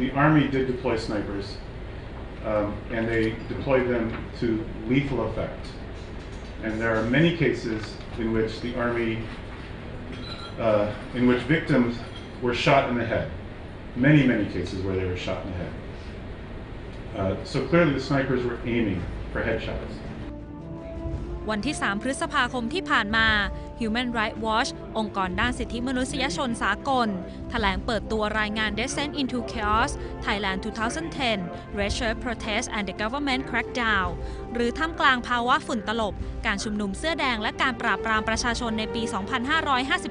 The Army did deploy snipers, um, and they deployed them to lethal effect. And there are many cases in which the Army, uh, in which victims were shot in the head. Many, many cases where they were shot in the head. Uh, so clearly the snipers were aiming for headshots. วันที่ 3 พฤษภาคมที่ผ่านมา Human Rights Watch องค์กรด้านสิทธิมนุษยชนสากล แถลงเปิดตัวรายงาน Descent into Chaos Thailand 2010 Red Shirt Protest and the Government Crackdown หรือท่ามกลางภาวะฝุ่นตลบ การชุมนุมเสื้อแดงและการปราบปรามประชาชนในปี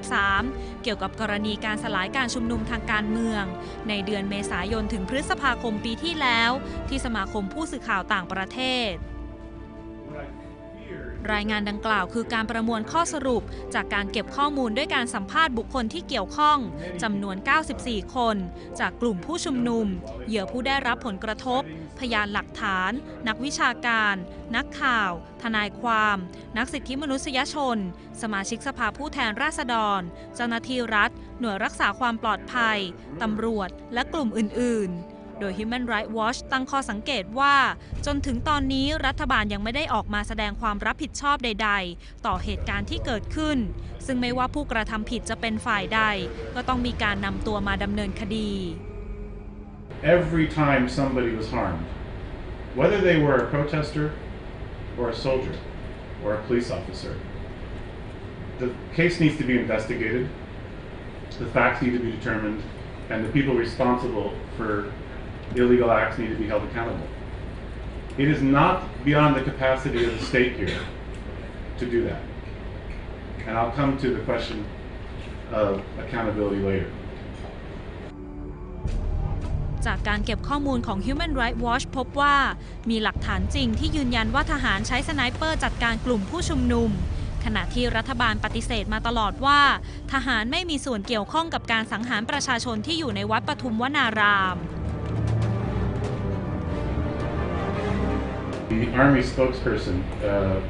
2553 เกี่ยวกับกรณีการสลายการชุมนุมทางการเมือง ในเดือนเมษายนถึงพฤษภาคมปีที่แล้ว ที่สมาคมผู้สื่อข่าวต่างประเทศ รายงานดังกล่าวคือการประมวลข้อสรุป จากการเก็บข้อมูลด้วยการสัมภาษณ์บุคคลที่เกี่ยวข้องจำนวน 94 คน จากกลุ่มผู้ชุมนุม เหยื่อผู้ได้รับผลกระทบ พยานหลักฐาน นักวิชาการ นักข่าว ทนายความ นักสิทธิมนุษยชน สมาชิกสภาผู้แทนราษฎร เจ้าหน้าที่รัฐ หน่วยรักษาความปลอดภัยตำรวจ และกลุ่มอื่น ๆ โดย Human Rights Watch ตั้งข้อสังเกตว่า จนถึงตอนนี้รัฐบาลยังไม่ได้ออกมาแสดงความรับผิดชอบใด ๆ ต่อเหตุการณ์ที่เกิดขึ้น ซึ่งไม่ว่าผู้กระทำผิดจะเป็นฝ่ายใด ก็ต้องมีการนำตัวมาดำเนินคดี Every time somebody was harmed, whether they were a protester or a soldier or a police officer, the case needs to be investigated, the facts need to be determined, and the people responsible for illegal acts need to be held accountable. It is not beyond the capacity of the state here to do that. And I'll come to the question of accountability later. จากการเก็บข้อมูลของ Human Rights Watch พบว่ามีหลักฐานจริงที่ยืนยันว่าทหารใช้สไนเปอร์จัดการกลุ่มผู้ชุมนุม ขณะที่รัฐบาลปฏิเสธมาตลอดว่า ทหารไม่มีส่วนเกี่ยวข้องกับการสังหารประชาชนที่อยู่ในวัดปทุมวนาราม The Army spokesperson uh,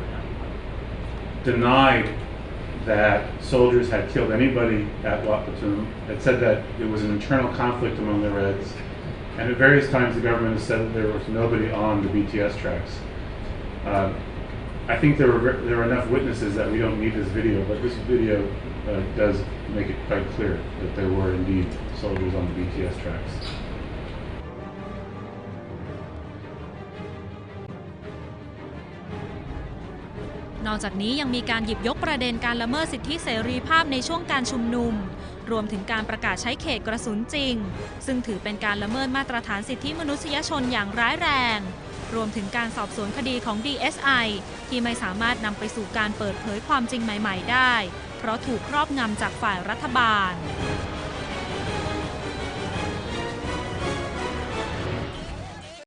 denied that soldiers had killed anybody at Wat Patum. It said that it was an internal conflict among the Reds. And at various times, the government has said that there was nobody on the BTS tracks. Uh, I think there were there were enough witnesses that we don't need this video, but this video uh, does make it quite clear that there were indeed soldiers on the BTS tracks. นอกจากนี้ยังมีการหยิบยกประเด็นการละเมิดสิทธิเสรีภาพในช่วงการชุมนุม รวมถึงการประกาศใช้เขตกระสุนจริง ซึ่งถือเป็นการละเมิดมาตรฐานสิทธิมนุษยชนอย่างร้ายแรง รวมถึงการสอบสวนคดีของ DSI ที่ไม่สามารถนำไปสู่การเปิดเผยความจริงใหม่ ๆ ได้ เพราะถูกครอบงำจากฝ่ายรัฐบาล